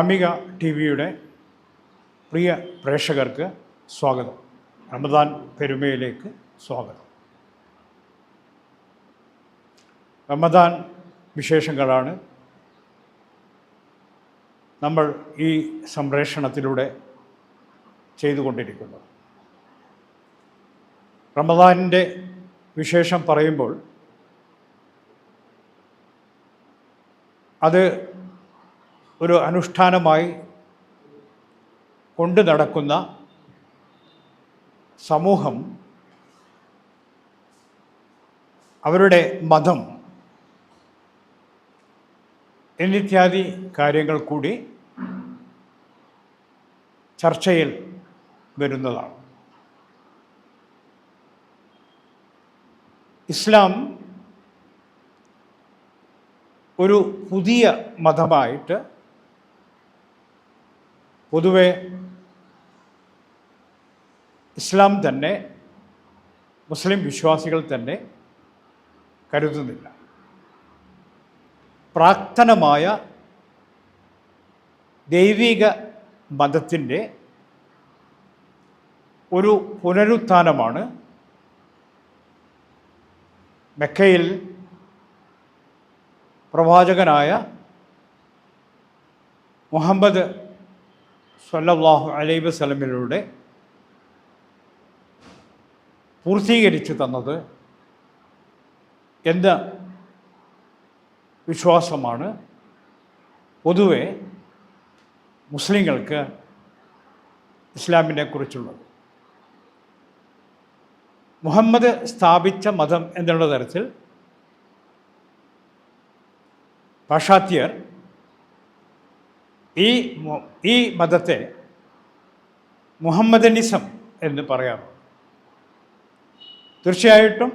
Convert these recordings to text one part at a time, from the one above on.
Gramika T വിയുടെ പ്രിയ പ്രേക്ഷകർക്ക് സ്വാഗതം. റമദാൻ പെരുമയിലേക്ക് സ്വാഗതം. റമദാൻ വിശേഷങ്ങളാണ്. നമ്മൾ ഈ സംപ്രേഷണത്തിലൂടെ ചെയ്തുകൊണ്ടിരിക്കുന്നത്. റമദാനിന്റെ വിശേഷം പറയുമ്പോൾ അത് ഒരു അനുഷ്ഠാനമായി കൊണ്ടു നടക്കുന്ന സമൂഹം അവരുടെ മതം എന്നിത്യാദി കാര്യങ്ങൾ കൂടി ചർച്ചയിൽ വരുന്നതാണ്. ഇസ്ലാം ഒരു പുതിയ മതമായിട്ട് പൊതുവെ ഇസ്ലാം തന്നെ മുസ്ലിം വിശ്വാസികൾ തന്നെ കരുതുന്നില്ല. പ്രാക്തനമായ ദൈവിക മതത്തിന്റെ ഒരു പുനരുത്ഥാനമാണ് മെക്കയിൽ പ്രവാചകനായ മുഹമ്മദ് സല്ലല്ലാഹു അലൈബ് വസ്ലമിലൂടെ പൂർത്തീകരിച്ചു തന്നത് എന്ന വിശ്വാസമാണ്. പൊതുവെ മുസ്ലിങ്ങൾക്ക് ഇസ്ലാമിനെ കുറിച്ചുള്ളത്. മുഹമ്മദ് സ്ഥാപിച്ച മതം എന്നുള്ള തരത്തിൽ പാശ്ചാത്യർ ഈ ഈ മതത്തെ മുഹമ്മദനിസം എന്ന് പറയാറുണ്ട്. തീർച്ചയായിട്ടും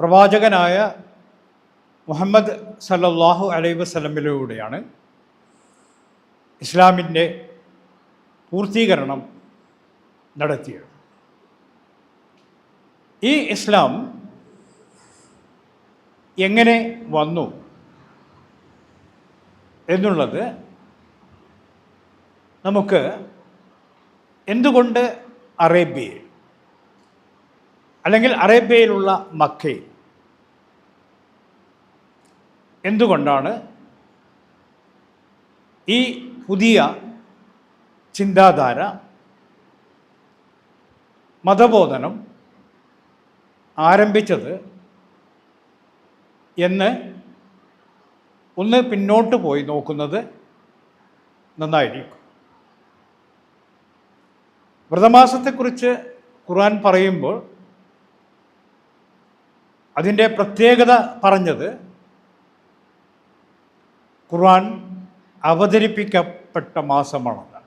പ്രവാചകനായ മുഹമ്മദ് സല്ലല്ലാഹു അലൈ വസ്ലമിലൂടെയാണ് ഇസ്ലാമിന്റെ പൂർത്തീകരണം നടത്തിയത്. ഈ ഇസ്ലാം എങ്ങനെ വന്നു എന്നുള്ളത് നമുക്ക് എന്തുകൊണ്ട് അറേബ്യയിൽ അല്ലെങ്കിൽ അറേബ്യയിലുള്ള മക്കയിൽ എന്തുകൊണ്ടാണ് ഈ പുതിയ ചിന്താധാര മതബോധനം ആരംഭിച്ചത് എന്ന് ഒന്ന് പിന്നോട്ട് പോയി നോക്കുന്നത് നന്നായിരിക്കും. വ്രതമാസത്തെക്കുറിച്ച് ഖുർആൻ പറയുമ്പോൾ അതിന്റെ പ്രത്യേകത പറഞ്ഞത് ഖുർആൻ അവതരിപ്പിക്കപ്പെട്ട മാസമാണെന്ന്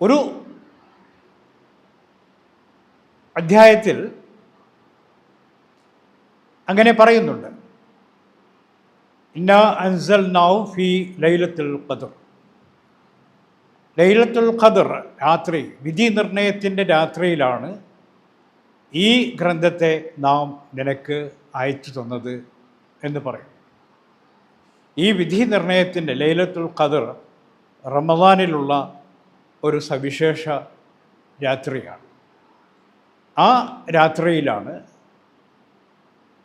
ഒരു അധ്യായത്തിൽ അങ്ങനെ പറയുന്നുണ്ട്. ഇന്ന അൻസൽ നൗ ഫി ലൈലത്തുൽ ഖദർ. ലൈലത്തുൽ ഖദർ രാത്രി വിധി നിർണയത്തിന്റെ രാത്രിയിലാണ് ഈ ഗ്രന്ഥത്തെ നാം നിനക്ക് അയച്ചു തന്നത് എന്ന് പറയും. ഈ വിധി നിർണയത്തിന്റെ ലൈലത്തുൽ ഖദർ റമദാനിലുള്ള ഒരു സവിശേഷ രാത്രിയാണ്. ആ രാത്രിയിലാണ്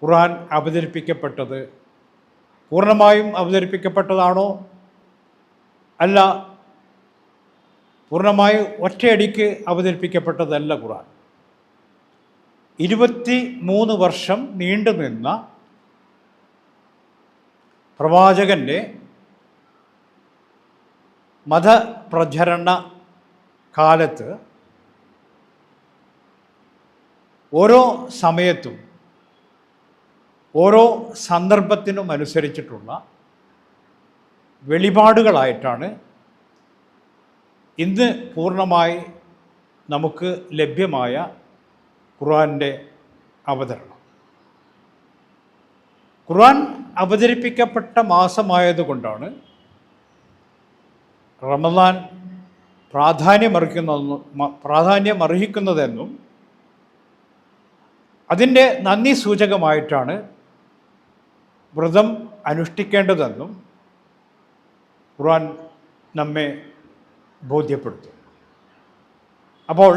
ഖുർആൻ അവതരിപ്പിക്കപ്പെട്ടത്. പൂർണമായും അവതരിപ്പിക്കപ്പെട്ടതാണോ? അല്ല പൂർണമായും ഒറ്റയടിക്ക് അവതരിപ്പിക്കപ്പെട്ടതല്ല ഖുറാൻ ഇരുപത്തി മൂന്ന് വർഷം നീണ്ടുനിന്ന പ്രവാചകന്റെ മതപ്രചരണ കാലത്ത് ഓരോ സമയത്തും ഓരോ സന്ദർഭത്തിനും അനുസരിച്ചിട്ടുള്ള വെളിപാടുകളായിട്ടാണ് ഇന്ന് പൂർണമായി നമുക്ക് ലഭ്യമായ ഖുർആന്റെ അവതരണം. ഖുർആൻ അവതരിപ്പിക്കപ്പെട്ട മാസമായതുകൊണ്ടാണ് റമദാൻ പ്രാധാന്യമർഹിക്കുന്ന പ്രാധാന്യമർഹിക്കുന്നതെന്നും അതിന്റെ നന്ദി സൂചകമായിട്ടാണ് വ്രതം അനുഷ്ഠിക്കേണ്ടതെന്നും ഖുർആൻ നമ്മെ ബോധ്യപ്പെടുത്തും. അപ്പോൾ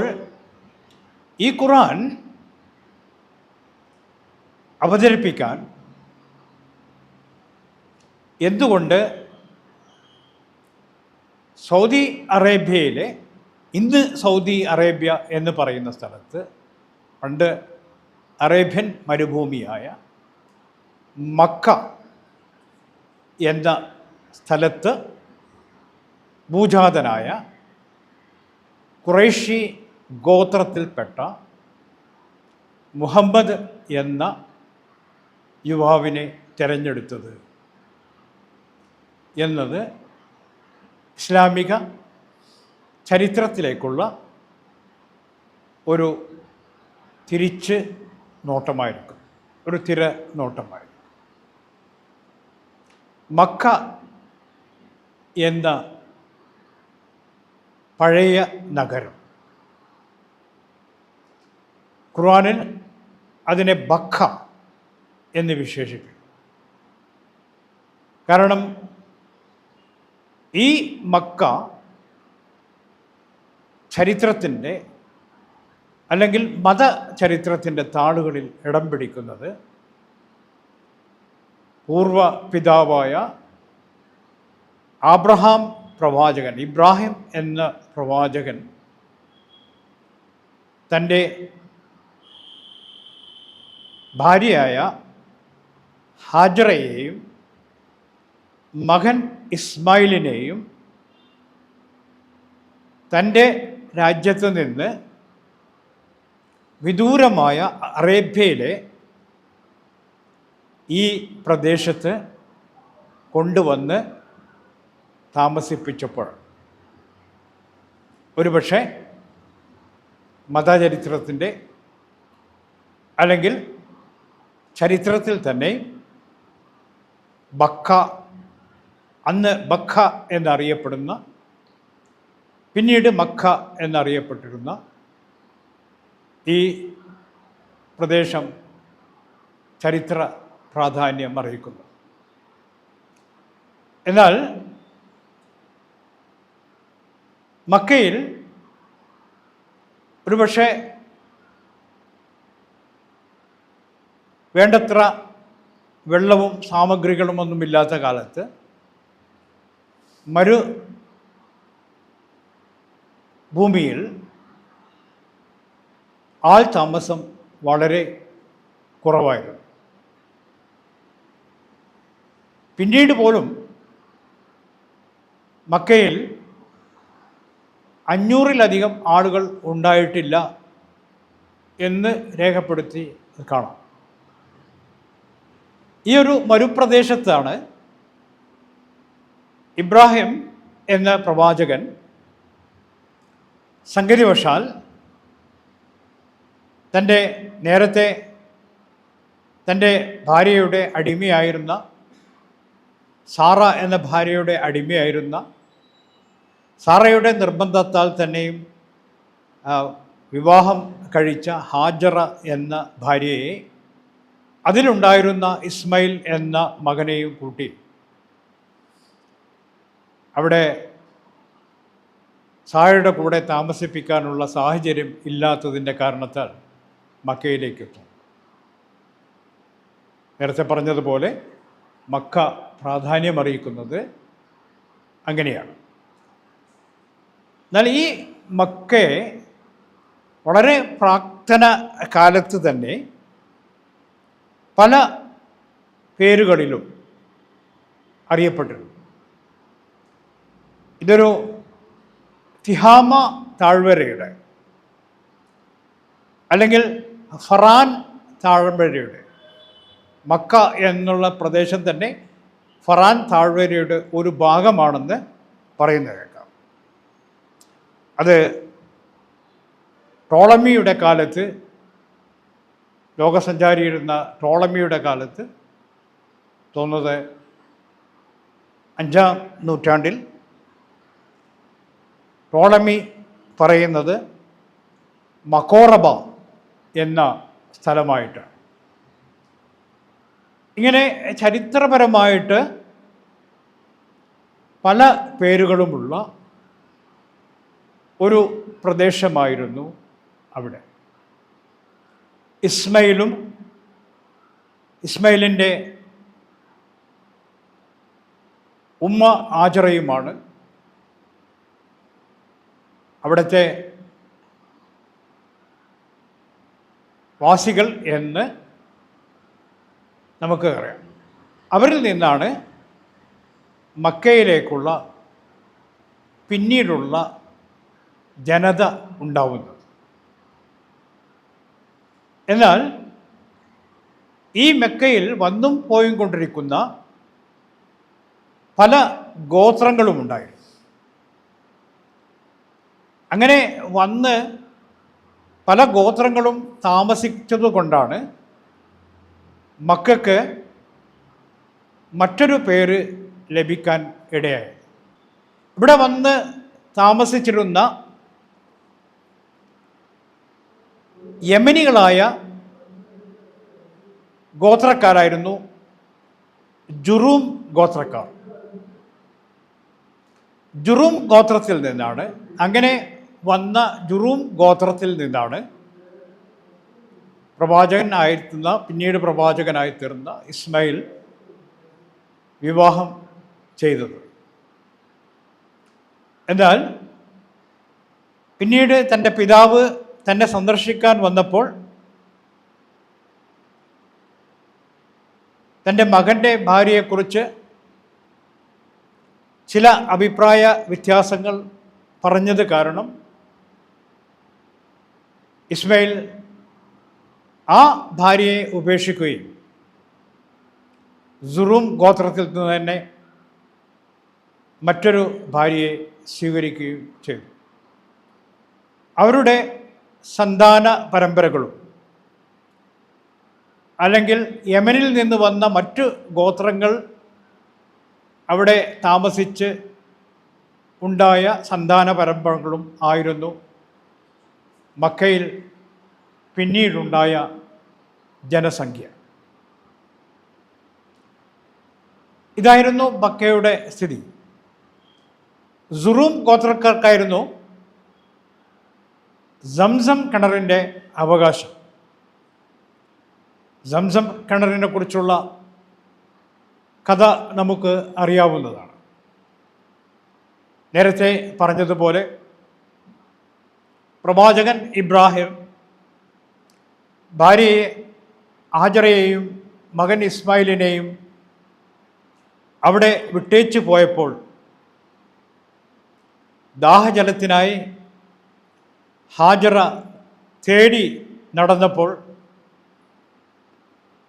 ഈ ഖുറാൻ അവതരിപ്പിക്കാൻ എന്തുകൊണ്ട് സൗദി അറേബ്യയിലെ ഇന്ന് സൗദി അറേബ്യ എന്ന് പറയുന്ന സ്ഥലത്ത് പണ്ട് അറേബ്യൻ മരുഭൂമിയായ മക്ക എന്ന സ്ഥലത്ത് ഭൂജാതനായ കുറേഷി ഗോത്രത്തിൽപ്പെട്ട മുഹമ്മദ് എന്ന യുവാവിനെ തിരഞ്ഞെടുത്തത് എന്നത് ഇസ്ലാമിക ചരിത്രത്തിലേക്കുള്ള ഒരു തിരിച്ച് നോട്ടമായിരിക്കും. ഒരു തിര നോട്ടമായിരിക്കും. മക്ക എന്ന പഴയ നഗരം. ഖുർആാനിൽ അതിനെ ബക്ക എന്ന് വിശേഷിപ്പിക്കും കാരണം ഈ മക്ക ചരിത്രത്തിന്റെ അല്ലെങ്കിൽ മതചരിത്രത്തിന്റെ താളുകളിൽ ഇടം പിടിക്കുന്നത് പൂർവ പിതാവായ ആബ്രഹാം പ്രവാചകൻ ഇബ്രാഹിം എന്ന പ്രവാചകൻ തന്റെ ഭാര്യയായ ഹാജറയെയും മകൻ ഇസ്മായിലിനെയും തന്റെ രാജ്യത്ത് നിന്ന് വിദൂരമായ അറേബ്യയിലെ ഈ പ്രദേശത്ത് കൊണ്ടുവന്ന് താമസിപ്പിച്ചപ്പോൾ. ഒരുപക്ഷെ മതചരിത്രത്തിന്റെ അല്ലെങ്കിൽ ചരിത്രത്തിൽ തന്നെ ബക്ക അന്ന് ബക്ക എന്നറിയപ്പെടുന്ന പിന്നീട് മക്ക എന്നറിയപ്പെട്ടിരുന്ന ഈ പ്രദേശം ചരിത്ര പ്രാധാന്യം അർഹിക്കുന്നു. എന്നാൽ മക്കയിൽ ഒരുപക്ഷെ വേണ്ടത്ര വെള്ളവും സാമഗ്രികളും ഒന്നുമില്ലാത്ത കാലത്ത് മരു ഭൂമിയിൽ ആൾ താമസം വളരെ കുറവായിരുന്നു. പിന്നീട് പോലും മക്കയിൽ അഞ്ഞൂറിലധികം ആളുകൾ ഉണ്ടായിട്ടില്ല എന്ന് രേഖപ്പെടുത്തി കാണാം. ഈ ഒരു മരുപ്രദേശത്താണ് ഇബ്രാഹിം എന്ന പ്രവാചകൻ സംഗതിവശാൽ തന്റെ നേരത്തെ തന്റെ ഭാര്യയുടെ അടിമയായിരുന്ന സാറ എന്ന ഭാര്യയുടെ അടിമയായിരുന്ന സാറയുടെ നിർബന്ധത്താൽ തന്നെയും വിവാഹം കഴിച്ച ഹാജറ എന്ന ഭാര്യയെ അതിലുണ്ടായിരുന്ന ഇസ്മയിൽ എന്ന മകനെയും കൂട്ടി. അവിടെ സാറയുടെ കൂടെ താമസിപ്പിക്കാനുള്ള സാഹചര്യം ഇല്ലാത്തതിന്റെ കാരണത്താൽ മക്കയിലേക്ക് എത്തും. നേരത്തെ പറഞ്ഞതുപോലെ മക്ക പ്രാധാന്യമറിയിക്കുന്നത് അങ്ങനെയാണ്. എന്നാൽ ഈ മക്കയെ വളരെ പ്രാക്തന കാലത്ത് തന്നെ പല പേരുകളിലും അറിയപ്പെട്ടിരുന്നു. ഇതൊരു തിഹാമ താഴ്വരയുടെ അല്ലെങ്കിൽ ഫറാൻ താഴ്വരയുടെ മക്ക എന്നുള്ള പ്രദേശം തന്നെ ഫറാൻ താഴ്വരയുടെ ഒരു ഭാഗമാണെന്ന് പറയുന്നത്. അത് ടോളമിയുടെ കാലത്ത് ലോകസഞ്ചാരിയിരുന്ന ടോളമിയുടെ കാലത്ത് തോന്നുന്നത് അഞ്ചാം നൂറ്റാണ്ടിൽ ടോളമി പറയുന്നത് മക്കോറബ എന്ന സ്ഥലമായിട്ടാണ്. ഇങ്ങനെ ചരിത്രപരമായിട്ട് പല പേരുകളുമുള്ള ഒരു പ്രദേശമായിരുന്നു അവിടെ. ഇസ്മയിലും ഇസ്മയിലിന്റെ ഉമ്മ ആചറയുമാണ്. അവിടുത്തെ വാസികൾ എന്ന് നമുക്ക് അറിയാം. അവരിൽ നിന്നാണ് മക്കയിലേക്കുള്ള പിന്നീടുള്ള ജനത ഉണ്ടാവുന്നത്. എന്നാൽ ഈ മെക്കയിൽ വന്നും പോയും കൊണ്ടിരിക്കുന്ന പല ഗോത്രങ്ങളും ഉണ്ടായിരുന്നു. അങ്ങനെ വന്ന് പല ഗോത്രങ്ങളും താമസിച്ചത് കൊണ്ടാണ് മക്കൾക്ക് മറ്റൊരു പേര് ലഭിക്കാൻ ഇടയായത്. ഇവിടെ വന്ന് താമസിച്ചിരുന്ന യമനികളായ ഗോത്രക്കാരായിരുന്നു ജുറൂം ഗോത്രക്കാർ. ജുറൂം ഗോത്രത്തിൽ നിന്നാണ് അങ്ങനെ വന്ന ജുറൂം ഗോത്രത്തിൽ നിന്നാണ് പ്രവാചകനായിരുന്ന പിന്നീട് പ്രവാചകനായി തീർന്ന ഇസ്മായിൽ വിവാഹം ചെയ്തത്. എന്നാൽ പിന്നീട് തന്റെ പിതാവ് തന്നെ സന്ദർശിക്കാൻ വന്നപ്പോൾ തന്റെ മകന്റെ ഭാര്യയെക്കുറിച്ച് ചില അഭിപ്രായ വ്യത്യാസങ്ങൾ പറഞ്ഞത് കാരണം ഇസ്മയിൽ ആ ഭാര്യയെ ഉപേക്ഷിക്കുകയും സുറൂം ഗോത്രത്തിൽ നിന്ന് തന്നെ മറ്റൊരു ഭാര്യയെ സ്വീകരിക്കുകയും ചെയ്തു. അവരുടെ സന്താന പരമ്പരകളും. അല്ലെങ്കിൽ യമനിൽ നിന്ന് വന്ന മറ്റു ഗോത്രങ്ങൾ അവിടെ താമസിച്ച് ഉണ്ടായ സന്താന പരമ്പരകളും ആയിരുന്നു. മക്കയിൽ പിന്നീടുണ്ടായ ജനസംഖ്യ. ഇതായിരുന്നു മക്കയുടെ സ്ഥിതി. സുറൂം ഗോത്രക്കാർക്കായിരുന്നു സംസം കിണറിന്റെ അവകാശം. സംസം കിണറിനെ കുറിച്ചുള്ള കഥ നമുക്ക് അറിയാവുന്നതാണ്. നേരത്തെ പറഞ്ഞതുപോലെ പ്രവാചകൻ ഇബ്രാഹിം ഭാര്യയെ ഹാജറയെയും മകൻ ഇസ്മായിലിനെയും അവിടെ വിട്ടേച്ചു പോയപ്പോൾ ദാഹജലത്തിനായി ഹാജറ തേടി നടന്നപ്പോൾ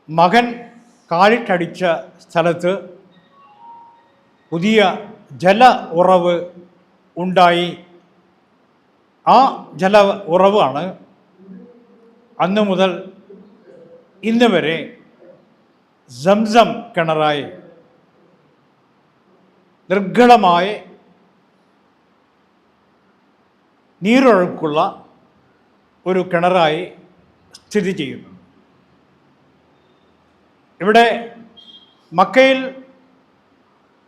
മകൻ കാലിട്ടടിച്ച സ്ഥലത്ത് പുതിയ ജല ഉറവ് ഉണ്ടായി. ആ ജല ഉറവാണ് അന്ന് മുതൽ ഇന്ന് വരെ സംസം കിണറായി. നിർഘളമായി നീരൊഴുക്കുള്ള ഒരു കിണറായി സ്ഥിതി ചെയ്യുന്നു. ഇവിടെ മക്കയിൽ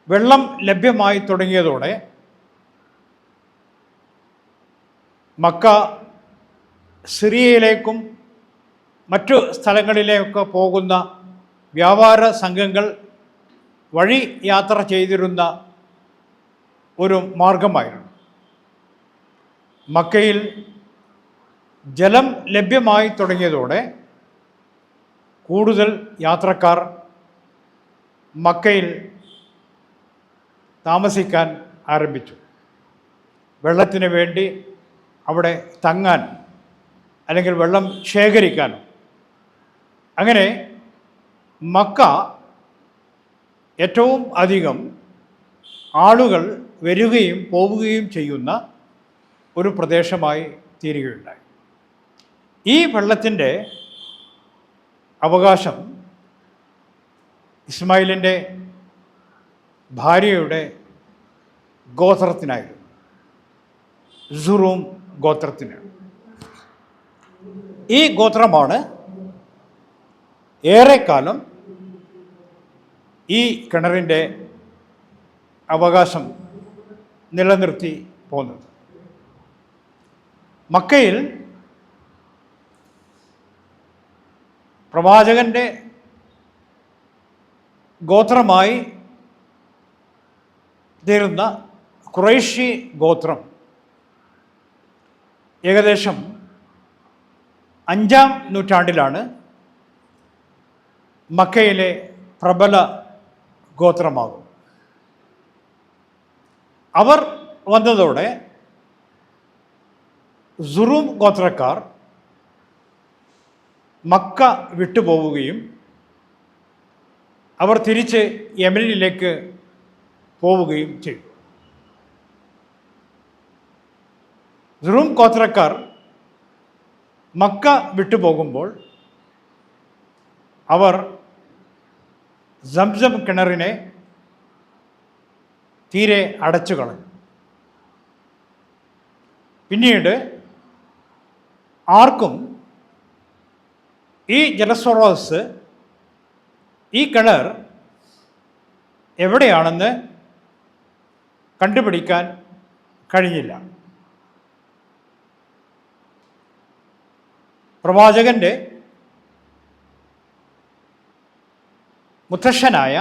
വെള്ളം ലഭ്യമായി തുടങ്ങിയതോടെ മക്ക സിറിയയിലേക്കും മറ്റു സ്ഥലങ്ങളിലേക്കൊക്കെ പോകുന്ന വ്യാപാര സംഘങ്ങൾ വഴി യാത്ര ചെയ്തിരുന്ന ഒരു മാർഗമായിരുന്നു. മക്കയിൽ ജലം ലഭ്യമായി തുടങ്ങിയതോടെ കൂടുതൽ യാത്രക്കാർ മക്കയിൽ താമസിക്കാൻ ആരംഭിച്ചു. വെള്ളത്തിന് വേണ്ടി അവിടെ തങ്ങാൻ അല്ലെങ്കിൽ വെള്ളം ശേഖരിക്കാൻ. അങ്ങനെ മക്ക ഏറ്റവും അധികം ആളുകൾ വരികയും പോവുകയും ചെയ്യുന്ന ഒരു പ്രദേശമായി തീരുകയുണ്ടായി. ഈ വെള്ളത്തിന്റെ അവകാശം ഇസ്മായിലിന്റെ ഭാര്യയുടെ ഗോത്രത്തിനായിരുന്നു. സുറൂം ഗോത്രത്തിന്. ഈ ഗോത്രമാണ് ഏറെക്കാലം ഈ കിണറിന്റെ അവകാശം നിലനിർത്തി പോകുന്നത് മക്കയിൽ പ്രവാചകന്റെ ഗോത്രമായി തീരുന്ന ക്രൊയേഷ്യ ഗോത്രം ഏകദേശം അഞ്ചാം നൂറ്റാണ്ടിലാണ് മക്കയിലെ പ്രബല ഗോത്രമാകും അവർ വന്നതോടെ സുറൂം ഗോത്രക്കാർ മക്ക വിട്ടുപോവുകയും അവർ തിരിച്ച് യമനിലേക്ക് പോവുകയും ചെയ്തു. സുറൂം ഗോത്രക്കാർ മക്ക വിട്ടുപോകുമ്പോൾ അവർ സംസം കിണറിനെ തീരെ അടച്ചു കളഞ്ഞു പിന്നീട് ആർക്കും ഈ ജലസ്രോതസ് ഈ കിണർ എവിടെയാണെന്ന് കണ്ടുപിടിക്കാൻ കഴിഞ്ഞില്ല. പ്രവാചകന്റെ മുത്തശ്ശനായ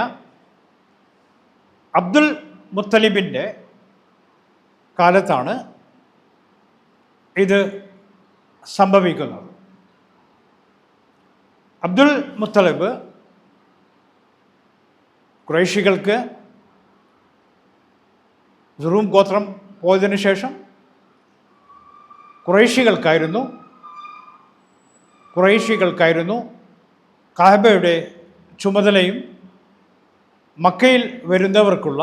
അബ്ദുൽ മുത്തലിബിന്റെ കാലത്താണ് ഇത് സംഭവിക്കുന്നത് അബ്ദുൽ മുത്തലിബ് കുറേശികൾക്ക് ജുറൂം ഗോത്രം പോയതിനു ശേഷം കുറേശികൾക്കായിരുന്നു കുറേശികൾക്കായിരുന്നു കാഹബയുടെ ചുമതലയും മക്കയിൽ വരുന്നവർക്കുള്ള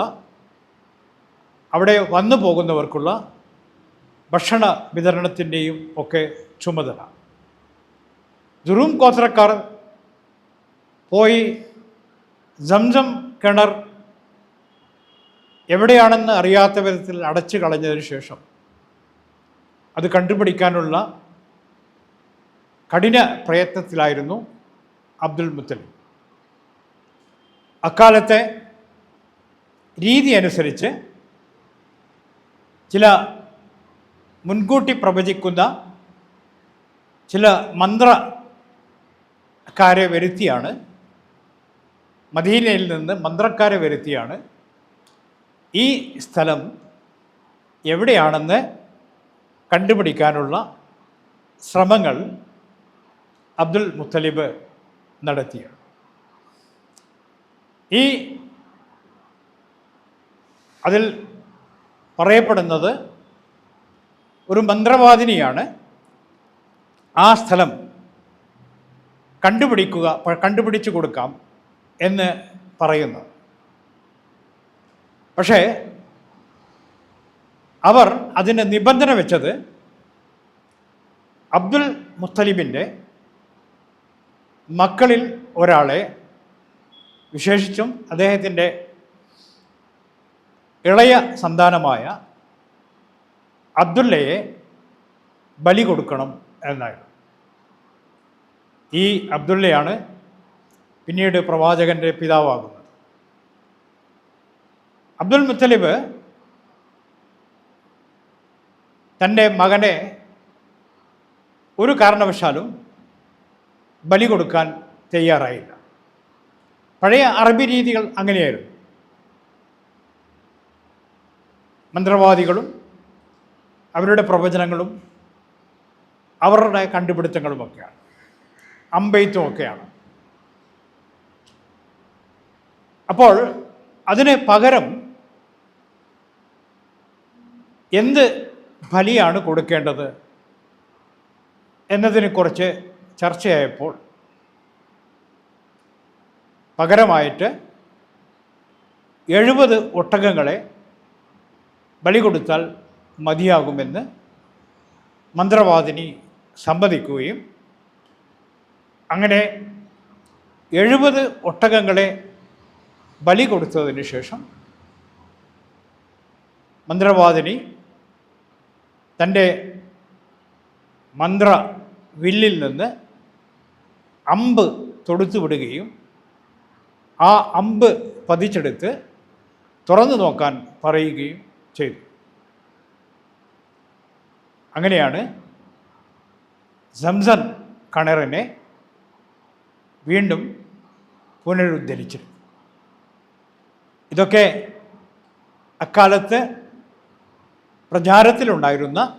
അവിടെ വന്നു പോകുന്നവർക്കുള്ള ഭക്ഷണ വിതരണത്തിന്റെയും ഒക്കെ ചുമതല. ജുറൂം ഗോത്രക്കാർ പോയി ജംജം കിണർ എവിടെയാണെന്ന് അറിയാത്ത വിധത്തിൽ അടച്ചു കളഞ്ഞതിന് ശേഷം അത് കണ്ടുപിടിക്കാനുള്ള കഠിന പ്രയത്നത്തിലായിരുന്നു അബ്ദുൽ മുത്തലിബ്. അക്കാലത്തെ രീതി അനുസരിച്ച് ചില മുൻകൂട്ടി പ്രവചിക്കുന്ന ചില മന്ത്രക്കാരെ വരുത്തിയാണ്. മദീനയിൽ നിന്ന് മന്ത്രക്കാരെ വരുത്തിയാണ്. ഈ സ്ഥലം എവിടെയാണെന്ന് കണ്ടുപിടിക്കാനുള്ള ശ്രമങ്ങൾ അബ്ദുൽ മുത്തലിബ് നടത്തിയ ഈ അതിൽ പറയപ്പെടുന്നത് ഒരു മന്ത്രവാദിനിയാണ്. ആ സ്ഥലം കണ്ടുപിടിക്കുക കണ്ടുപിടിച്ചു കൊടുക്കാം എന്ന് പറയുന്നു. പക്ഷേ അവർ അതിന് നിബന്ധന വെച്ചത് അബ്ദുൽ മുത്തലിബിന്റെ മക്കളിൽ ഒരാളെ വിശേഷിച്ചും അദ്ദേഹത്തിന്റെ ഇളയ സന്താനമായ അബ്ദുല്ലയെ ബലി കൊടുക്കണം എന്നായിരുന്നു. ഈ അബ്ദുള്ളയാണ് പിന്നീട് പ്രവാചകന്റെ പിതാവാകുന്നത്. അബ്ദുൽ മുത്തലിബ് തന്റെ മകനെ ഒരു കാരണവശാലും ബലി കൊടുക്കാൻ തയ്യാറായില്ല. പഴയ അറബി രീതികൾ അങ്ങനെയായിരുന്നു. മന്ത്രവാദികളും അവരുടെ പ്രവചനങ്ങളും അവരുടെ കണ്ടുപിടുത്തങ്ങളുമൊക്കെയാണ്. അമ്പയിത്തും ഒക്കെയാണ് അപ്പോൾ അതിന് പകരം എന്ത് ബലിയാണ് കൊടുക്കേണ്ടത് എന്നതിനെക്കുറിച്ച് ചർച്ചയായപ്പോൾ പകരമായിട്ട് എഴുപത് ഒട്ടകങ്ങളെ ബലി കൊടുത്താൽ മതിയാകുമെന്ന് മന്ത്രവാദിനി സമ്മതിക്കുകയും അങ്ങനെ എഴുപത് ഒട്ടകങ്ങളെ ബലി കൊടുത്തതിന് ശേഷം മന്ത്രവാദിനി തന്റെ മന്ത്ര വില്ലിൽ നിന്ന് അമ്പ് തൊടുത്തുവിടുകയും ആ അമ്പ് പതിച്ചെടുത്ത് തുറന്നു നോക്കാൻ പറയുകയും ചെയ്തു. അങ്ങനെയാണ് സംസൻ കണറിനെ വീണ്ടും പുനരുദ്ധരിച്ചത്. ഇതൊക്കെ അക്കാലത്ത് പ്രചാരത്തിലുണ്ടായിരുന്ന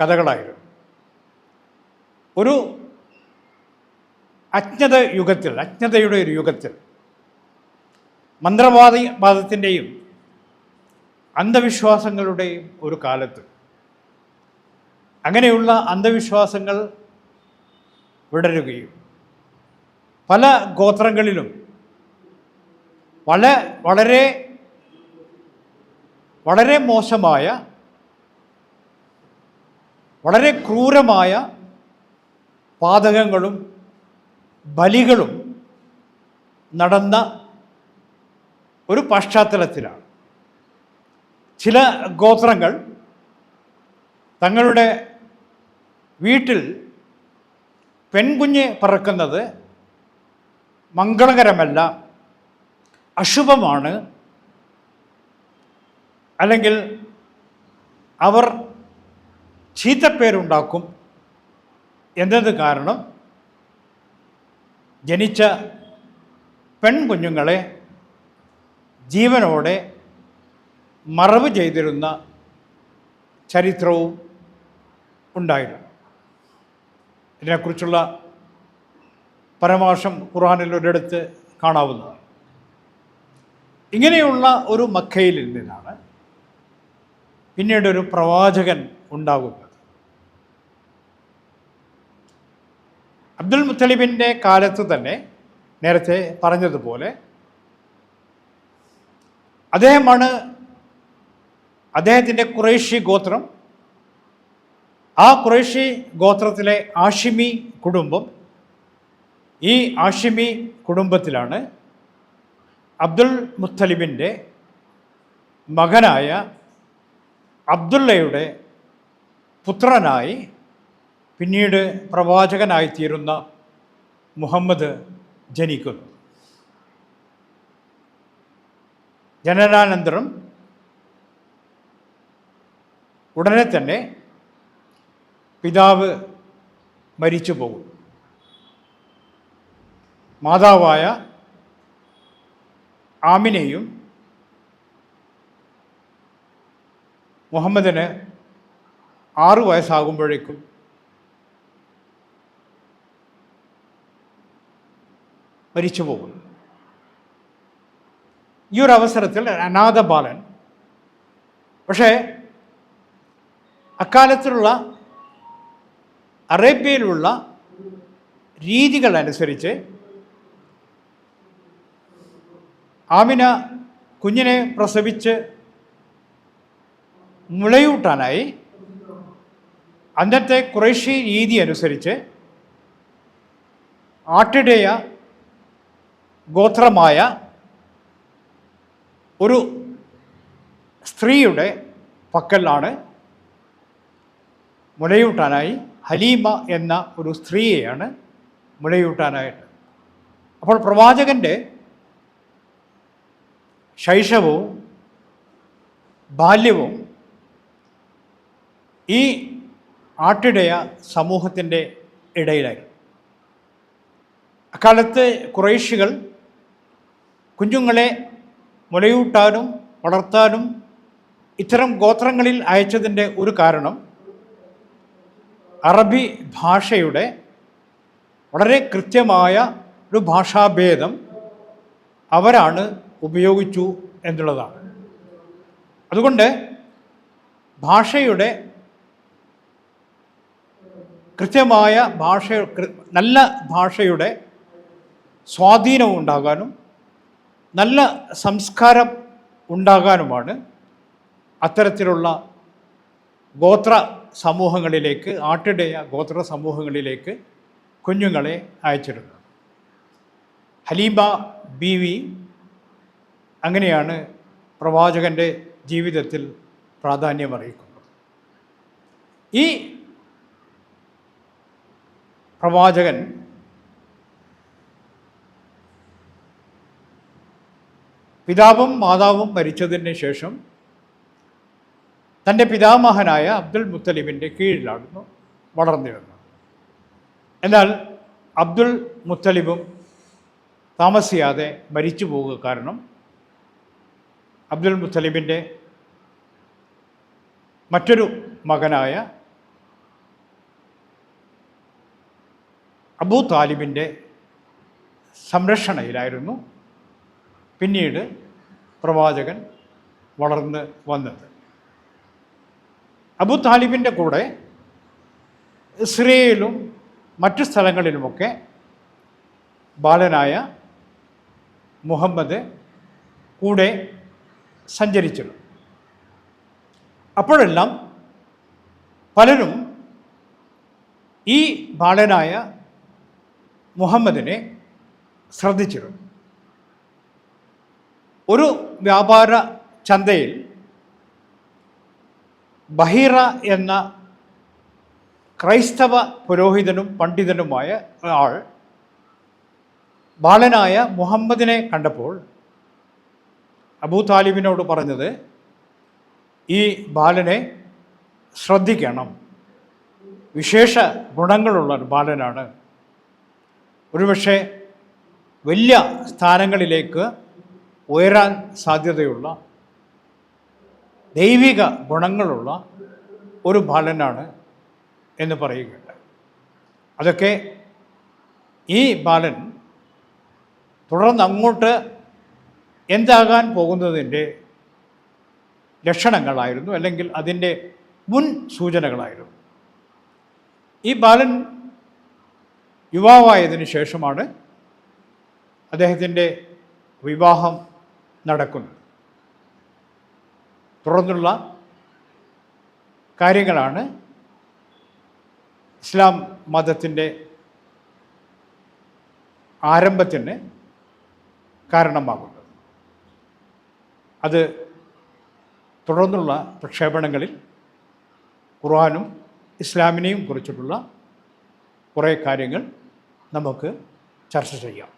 കഥകളായിരുന്നു. ഒരു അജ്ഞത യുഗത്തിൽ അജ്ഞതയുടെ ഒരു യുഗത്തിൽ മന്ത്രവാദി വാദത്തിന്റെയും അന്ധവിശ്വാസങ്ങളുടെയും ഒരു കാലത്ത് അങ്ങനെയുള്ള അന്ധവിശ്വാസങ്ങൾ വിടരുകയും പല ഗോത്രങ്ങളിലും വള വളരെ വളരെ മോശമായ വളരെ ക്രൂരമായ പാതകങ്ങളും ബലികളും നടന്ന ഒരു പശ്ചാത്തലത്തിലാണ്. ചില ഗോത്രങ്ങൾ തങ്ങളുടെ വീട്ടിൽ പെൺകുഞ്ഞ് പറക്കുന്നത് മംഗളകരമല്ല അശുഭമാണ്. അല്ലെങ്കിൽ അവർ ചീത്തപ്പേരുണ്ടാക്കും. എന്നത് കാരണം ജനിച്ച പെൺകുഞ്ഞുങ്ങളെ ജീവനോടെ മറവ് ചെയ്തിരുന്ന ചരിത്രവും ഉണ്ടായിരുന്നു. ഇതിനെക്കുറിച്ചുള്ള പരമാശം ഖുർആാനിൽ ഒരിടത്ത് കാണാവുന്നതാണ് ഇങ്ങനെയുള്ള ഒരു മക്കയിൽ നിന്നാണ് പിന്നീട് ഒരു പ്രവാചകൻ ഉണ്ടാകുന്നത്. അബ്ദുൽ മുത്തലിബിന്റെ കാലത്ത് തന്നെ നേരത്തെ പറഞ്ഞതുപോലെ അദ്ദേഹമാണ് അദ്ദേഹത്തിന്റെ കുറേശ്യ ഗോത്രം ആ കുറേശ്യ ഗോത്രത്തിലെ ആഷിമി കുടുംബം ഈ ആഷിമി കുടുംബത്തിലാണ് അബ്ദുൽ മുത്തലിബിന്റെ മകനായ അബ്ദുള്ളയുടെ പുത്രനായി പിന്നീട് പ്രവാചകനായിത്തീരുന്ന മുഹമ്മദ് ജനിക്കുന്നു. ജനനാനന്തരം ഉടനെ തന്നെ പിതാവ് മരിച്ചു പോകും മാതാവായ ആമിനെയും മുഹമ്മദിന് ആറു വയസ്സാകുമ്പോഴേക്കും മരിച്ചു പോകും ഈ ഒരു അവസരത്തിൽ അനാഥ ബാലൻ പക്ഷേ അക്കാലത്തിലുള്ള അറേബ്യയിലുള്ള രീതികൾ അനുസരിച്ച് ആമിന കുഞ്ഞിനെ പ്രസവിച്ച് മുളയൂട്ടാനായി അന്നത്തെ കുറേശ്ശി രീതി അനുസരിച്ച് ആട്ടിടയ ഗോത്രമായ ഒരു സ്ത്രീയുടെ പക്കലാണ് മുലയൂട്ടാനായി ഹലീമ എന്ന ഒരു സ്ത്രീയെയാണ് മുലയൂട്ടാനായിട്ട് അപ്പോൾ പ്രവാചകന്റെ ശൈശവവും ബാല്യവും ഈ ആട്ടിടയ സമൂഹത്തിന്റെ ഇടയിലായിരുന്നു അക്കാലത്ത് കുറേശികൾ കുഞ്ഞുങ്ങളെ മുലയൂട്ടാനും വളർത്താനും ഇത്തരം ഗോത്രങ്ങളിൽ അയച്ചതിന്റെ ഒരു കാരണം അറബി ഭാഷയുടെ വളരെ കൃത്യമായ ഒരു ഭാഷാഭേദം അവരാണ് ഉപയോഗിച്ചു എന്നുള്ളതാണ്. അതുകൊണ്ട് ഭാഷയുടെ കൃത്യമായ ഭാഷ നല്ല ഭാഷയുടെ സ്വാധീനം ഉണ്ടാകാനും നല്ല സംസ്കാരം ഉണ്ടാകാനുമാണ് അത്തരത്തിലുള്ള ഗോത്ര സമൂഹങ്ങളിലേക്ക് ആട്ടിടയ ഗോത്ര സമൂഹങ്ങളിലേക്ക് കുഞ്ഞുങ്ങളെ അയച്ചിരുന്നത് ഹലീബ ബീവി അങ്ങനെയാണ് പ്രവാചകന്റെ ജീവിതത്തിൽ പ്രാധാന്യം അറിയിക്കുന്നത്. ഈ പ്രവാചകൻ പിതാവും മാതാവും മരിച്ചതിന് ശേഷം തന്റെ പിതാമഹനായ അബ്ദുൽ മുത്തലിബിന്റെ കീഴിലായിരുന്നു വളർന്നിരുന്നത് എന്നാൽ അബ്ദുൽ മുത്തലിബും താമസിയാതെ മരിച്ചു പോകുക കാരണം അബ്ദുൽ മുത്തലിബിന്റെ മറ്റൊരു മകനായ അബൂ താലിബിന്റെ സംരക്ഷണയിലായിരുന്നു പിന്നീട് പ്രവാചകൻ വളർന്ന് വന്നത്. അബൂ താലിബിന്റെ കൂടെ ഇസ്രയേലും മറ്റു സ്ഥലങ്ങളിലുമൊക്കെ ബാലനായ മുഹമ്മദ് കൂടെ സഞ്ചരിച്ചിരുന്നു. അപ്പോഴെല്ലാം പലരും ഈ ബാലനായ മുഹമ്മദിനെ ശ്രദ്ധിച്ചിരുന്നു. ഒരു വ്യാപാര ചന്തയിൽ ബഹീറ എന്ന ക്രൈസ്തവ പുരോഹിതനും പണ്ഡിതനുമായ ആൾ ബാലനായ മുഹമ്മദിനെ കണ്ടപ്പോൾ അബൂ താലിബിനോട് പറഞ്ഞത് ഈ ബാലനെ ശ്രദ്ധിക്കണം. വിശേഷ ഗുണങ്ങളുള്ള ബാലനാണ്. ഒരുപക്ഷെ വലിയ സ്ഥാനങ്ങളിലേക്ക് ഉയരാൻ സാധ്യതയുള്ള ദൈവിക ഗുണങ്ങളുള്ള ഒരു ബാലനാണ് എന്ന് പറയുകയുണ്ട്. അതൊക്കെ ഈ ബാലൻ തുടർന്ന് അങ്ങോട്ട് എന്താകാൻ പോകുന്നതിന്റെ ലക്ഷണങ്ങളായിരുന്നു അല്ലെങ്കിൽ അതിന്റെ മുൻ സൂചനകളായിരുന്നു. ഈ ബാലൻ യുവാവായതിന് ശേഷമാണ് അദ്ദേഹത്തിന്റെ വിവാഹം നടക്കുന്നത്. തുടർന്നുള്ള കാര്യങ്ങളാണ് ഇസ്ലാം മതത്തിന്റെ ആരംഭത്തിന് കാരണമാകുന്നത് അത് തുടർന്നുള്ള പ്രക്ഷേപണങ്ങളിൽ ഖുർആാനും ഇസ്ലാമിനെയും കുറിച്ചിട്ടുള്ള കുറേ കാര്യങ്ങൾ നമുക്ക് ചർച്ച ചെയ്യാം.